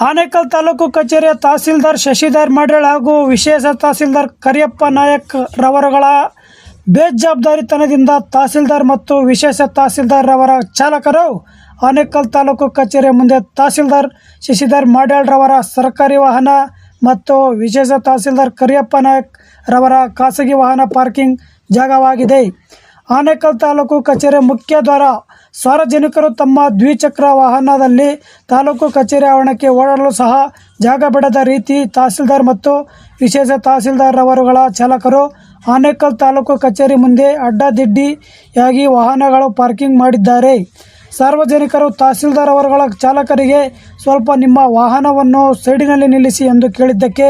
ಆನೇಕಲ್ ತಾಲೂಕು ಕಚೇರಿಯ ತಹಸೀಲ್ದಾರ್ ಶಶಿಧರ್ ಮಾಡ್ಯಾಳ್ ಹಾಗೂ ವಿಶೇಷ ತಹಸೀಲ್ದಾರ್ ಕರಿಯಪ್ಪ ನಾಯಕ್ ರವರುಗಳ ಬೇಜವಾಬ್ದಾರಿತನದಿಂದ ತಹಸೀಲ್ದಾರ್ ಮತ್ತು ವಿಶೇಷ ತಹಸೀಲ್ದಾರ್ ರವರ ಚಾಲಕರು ಆನೇಕಲ್ ತಾಲೂಕು ಕಚೇರಿಯ ಮುಂದೆ ತಹಸೀಲ್ದಾರ್ ಶಶಿಧರ್ ರವರ ಸರ್ಕಾರಿ ವಾಹನ ಮತ್ತು ವಿಶೇಷ ತಹಸೀಲ್ದಾರ್ ಕರಿಯಪ್ಪ ನಾಯಕ್ ರವರ ಖಾಸಗಿ ವಾಹನ ಪಾರ್ಕಿಂಗ್ ಜಾಗವಾಗಿದೆ. ಆನೇಕಲ್ ತಾಲೂಕು ಕಚೇರಿ ಮುಖ್ಯ ದ್ವಾರ. ಸಾರ್ವಜನಿಕರು ತಮ್ಮ ದ್ವಿಚಕ್ರ ವಾಹನದಲ್ಲಿ ತಾಲೂಕು ಕಚೇರಿ ಆವರಣಕ್ಕೆ ಓಡಾಡಲು ಸಹ ಜಾಗ ಬಿಡದ ರೀತಿ ತಹಸೀಲ್ದಾರ್ ಮತ್ತು ವಿಶೇಷ ತಹಸೀಲ್ದಾರ್ ರವರುಗಳ ಚಾಲಕರು ಆನೇಕಲ್ ತಾಲೂಕು ಕಚೇರಿ ಮುಂದೆ ಅಡ್ಡದಿಡ್ಡಿಯಾಗಿ ವಾಹನಗಳು ಪಾರ್ಕಿಂಗ್ ಮಾಡಿದ್ದಾರೆ. ಸಾರ್ವಜನಿಕರು ತಹಸೀಲ್ದಾರ್ ಅವರುಗಳ ಚಾಲಕರಿಗೆ ಸ್ವಲ್ಪ ನಿಮ್ಮ ವಾಹನವನ್ನು ಸೈಡಿನಲ್ಲಿ ನಿಲ್ಲಿಸಿ ಎಂದು ಕೇಳಿದ್ದಕ್ಕೆ,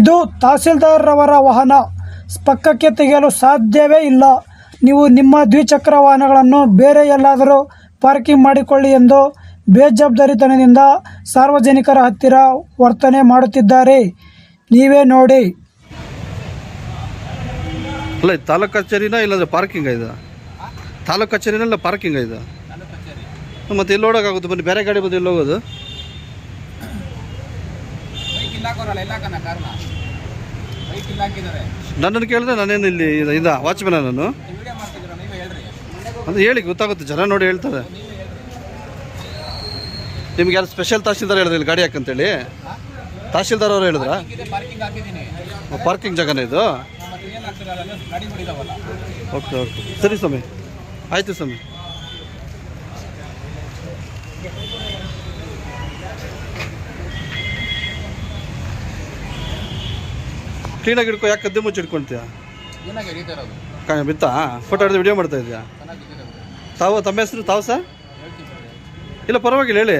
ಇದು ತಹಸೀಲ್ದಾರ್ ರವರ ವಾಹನ. ಪಕ್ಕಕ್ಕೆ ತೆಗೆಯಲು ಸಾಧ್ಯವೇ ಇಲ್ಲ. ನೀವು ನಿಮ್ಮ ದ್ವಿಚಕ್ರ ವಾಹನಗಳನ್ನು ಬೇರೆ ಎಲ್ಲಾದರೂ ಪಾರ್ಕಿಂಗ್ ಮಾಡಿಕೊಳ್ಳಿ ಎಂದು ಬೇಜವಾಬ್ದಾರಿತನದಿಂದ ಸಾರ್ವಜನಿಕರ ಹತ್ತಿರ ವರ್ತನೆ ಮಾಡುತ್ತಿದ್ದಾರೆ. ನೀವೇ ನೋಡಿ. ಅಲ್ಲ ತಾಲೂಕು ಕಚೇರಿನ ಇಲ್ಲಾಂದ್ರೆ ಪಾರ್ಕಿಂಗ್ ಇದೆ? ತಾಲೂಕು ಕಚೇರಿನ ಇಲ್ಲ ಪಾರ್ಕಿಂಗ್ ಇದೆ? ಮತ್ತೆ ಇಲ್ಲಿ ಹೋಗೋಕ್ಕಾಗುತ್ತೆ ಬನ್ನಿ ಬೇರೆ ಗಾಡಿ ಬಂದು ಇಲ್ಲಿ ಹೋಗೋದು. ನನ್ನನ್ನು ಕೇಳಿದ್ರೆ ನಾನೇನು ಇಲ್ಲಿ ಇದು ಇದ ವಾಚ್ಮ್ಯಾನ ನಾನು ನೀವು ವಿಡಿಯೋ ಮಾಡ್ತಿದ್ದೀರಾ ನೀವೇ ಹೇಳ್ರಿ ಅದು ಹೇಳಿ, ಗೊತ್ತಾಗುತ್ತೆ. ಜನ ನೋಡಿ ಹೇಳ್ತಾರೆ. ನಿಮ್ಗೆ ಯಾರು ಸ್ಪೆಷಲ್ ತಹಶೀಲ್ದಾರ್ ಹೇಳಿದ್ರು ಇಲ್ಲಿ ಗಾಡಿ ಹಾಕಂತೇಳಿ ತಹಸೀಲ್ದಾರ್ ಅವರು ಹೇಳಿದ್ರಾ? ಪಾರ್ಕಿಂಗ್ ಜಾಗನೇ ಇದು? Okay okay. ಸರಿ ಸ್ವಾಮಿ. ಆಯಿತು ಸ್ವಾಮಿ. ಕ್ಲೀನಾಗಿ ಹಿಡ್ಕೊ, ಯಾಕೆ ಕದ್ದು ಮುಚ್ಚಿ ಬಿತ್ತಾ? ಫೋಟೋ ಹಿಡಿದು ವಿಡಿಯೋ ಮಾಡ್ತಾ ಇದೆಯಾ? ತಾವ, ತಮ್ಮ ಹೆಸರು ತಾವು ಸರ್? ಇಲ್ಲ, ಪರವಾಗಿಲ್ಲ, ಹೇಳಿ.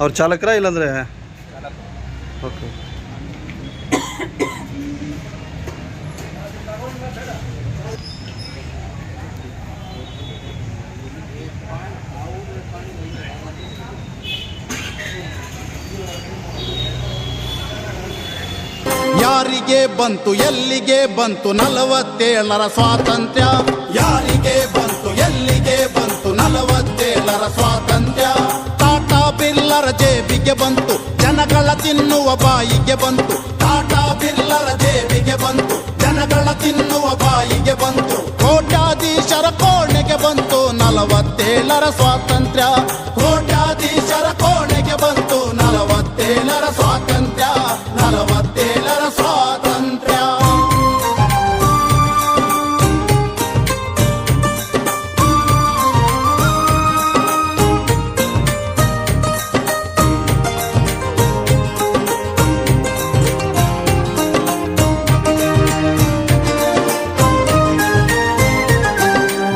ಅವ್ರ ಚಾಲಕರ ಇಲ್ಲಾಂದ್ರೆ? ಓಕೆ. ಯಾರಿಗೆ ಬಂತು, ಎಲ್ಲಿಗೆ ಬಂತು? ನಲವತ್ತೇಳರ ಸ್ವಾತಂತ್ರ್ಯ. ಯಾರಿಗೆ ಬಂತು, ಎಲ್ಲಿಗೆ ಬಂತು? ನಲವತ್ತೇಳರ ಸ್ವಾತಂತ್ರ್ಯ. ಟಾಟಾ ಬಿಲ್ಲರ ಜೇಬಿಗೆ ಬಂತು, ಜನಗಳ ತಿನ್ನುವ ಬಾಯಿಗೆ ಬಂತು. ಟಾಟಾ ಬಿಲ್ಲರ ಜೇಬಿಗೆ ಬಂತು, ಜನಗಳ ತಿನ್ನುವ ಬಾಯಿಗೆ ಬಂತು. ಕೋಟ್ಯಾಧೀಶರ ಕೋಣೆಗೆ ಬಂತು, ನಲವತ್ತೇಳರ ಸ್ವಾತಂತ್ರ್ಯ.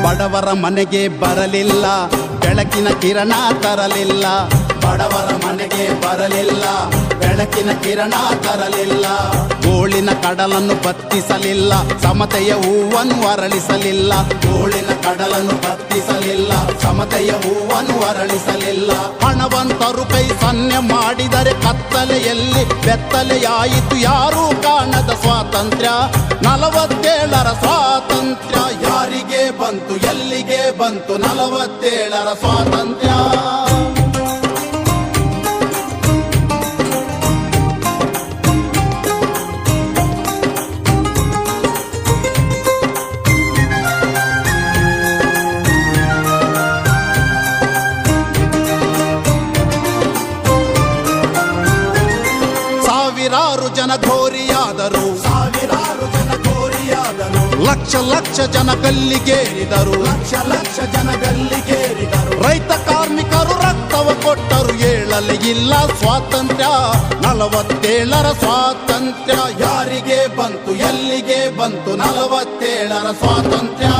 ಬಡವರ ಮನೆಗೆ ಬರಲಿಲ್ಲ ಬೆಳಕಿನ ಕಿರಣ ತರಲಿಲ್ಲ. ಬಡವರ ಮನೆಗೆ ಬರಲಿಲ್ಲ. ಬೆಳಕಿನ ಕಿರಣ ತರಲಿಲ್ಲ. ಗೋಳಿನ ಕಡಲನ್ನು ಬತ್ತಿಸಲಿಲ್ಲ. ಸಮತೆಯ ಹೂವನ್ನು ಅರಳಿಸಲಿಲ್ಲ. ಗೋಳಿನ ಕಡಲನ್ನು ಬತ್ತಿಸಲಿಲ್ಲ. ಸಮತೆಯ ಹೂವನ್ನು ಅರಳಿಸಲಿಲ್ಲ. ಹಣವಂತರು ಕೈ ಸನ್ನೆ ಮಾಡಿದರೆ ಕತ್ತಲೆಯಲ್ಲಿ ಬೆತ್ತಲೆಯಾಯಿತು. ಯಾರೂ ಕಾಣದ ಸ್ವಾತಂತ್ರ್ಯ. ನಲವತ್ತೇಳರ ಸ್ವಾತಂತ್ರ್ಯ ಯಾರಿಗೆ ಬಂತು? ಎಲ್ಲಿಗೆ ಬಂತು ನಲವತ್ತೇಳರ ಸ್ವಾತಂತ್ರ್ಯ? ಜನ ಘೋರಿಯಾದರು ಸಾವಿರಾರು ಜನ ಘೋರಿಯಾದರು ಲಕ್ಷ ಲಕ್ಷ ಜನ ಗಲ್ಲಿಗೇರಿದರು ಲಕ್ಷ ಲಕ್ಷ ಜನ ಗಲ್ಲಿಗೇರಿದರು ರೈತ ಕಾರ್ಮಿಕರು ರಕ್ತವ ಕೊಟ್ಟರು ಏಳಲಿ ಇಲ್ಲ ಸ್ವಾತಂತ್ರ್ಯ. ನಲವತ್ತೇಳರ ಸ್ವಾತಂತ್ರ್ಯ ಯಾರಿಗೆ ಬಂತು ಎಲ್ಲಿಗೆ ಬಂತು ನಲವತ್ತೇಳರ ಸ್ವಾತಂತ್ರ್ಯ?